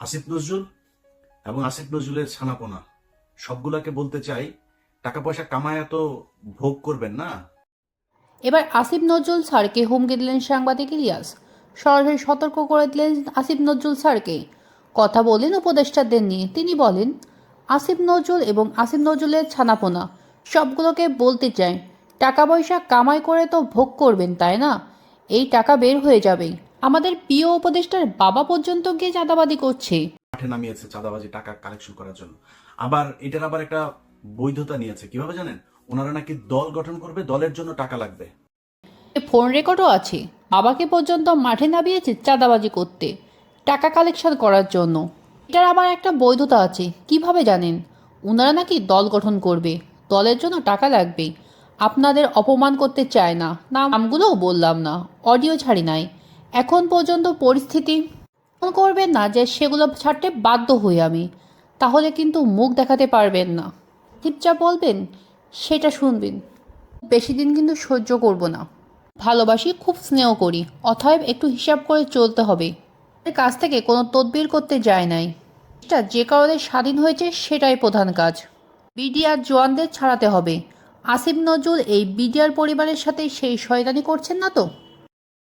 আসিফ নজরুল এবং আসিফ নজরুলের ছানাপোনা। সবগুলাকে বলতে চাই টাকা পয়সা কামায় তো ভোগ করবেন না? এবার আসিফ নজরুল স্যারকে হুমকি দিলেন সাংবাদিক ইলিয়াস। সরাসরি সতর্ক করে দিলেন আসিফ নজরুল স্যারকে। কথা বলেন উপদেষ্টাদের নিয়ে। তিনি বলেন, আসিফ নজরুল এবং আসিফ নজরুলের ছানাপোনা, সবগুলোকে বলতে চাই। টাকা পয়সা কামাই করে তো ভোগ করবেন, তাই না? এই টাকা বের হয়ে যাবে। আমাদের প্রিয় উপদেষ্টার বাবা পর্যন্ত গিয়ে চাঁদাবাদি করছে। মাঠে নামিয়েছে চাঁদাবাজি টাকা কালেকশন করার জন্য। আবার এটার আবার একটা বৈধতা নিয়েছে কীভাবে জানেন? ওনারা নাকি দল গঠন করবে দলের জন্য টাকা লাগবে। ফোন রেকর্ডও আছে। বাবাকে পর্যন্ত মাঠে নামিয়েছে চাঁদাবাজি করতে টাকা কালেকশন করার জন্য। এটার আবার একটা বৈধতা আছে কীভাবে জানেন? ওনারা নাকি দল গঠন করবে দলের জন্য টাকা লাগবে। আপনাদের অপমান করতে চায় না। নামগুলোও বললাম না অডিও ছাড়ি নাই। এখন পর্যন্ত পরিস্থিতি করবেন না যে সেগুলো ছাড়তে বাধ্য হই আমি। তাহলে কিন্তু মুখ দেখাতে পারবেন না। যা বলবেন, সেটা শুনবেন। বেশি দিন কিন্তু সহ্য করব না। ভালোবাসি, খুব স্নেহ করি। অতএব একটু হিসাব করে চলতে হবে। কাছ থেকে কোনো তদবির করতে যায় নাই। এটা যে কারণে স্বাধীন হয়েছে, সেটাই প্রধান কাজ। বিডিআর জওয়ানদের ছাড়াতে হবে। আসিফ নজরুল এই বিডিআর পরিবারের সাথে সেই শয়তানি করছেন না তো?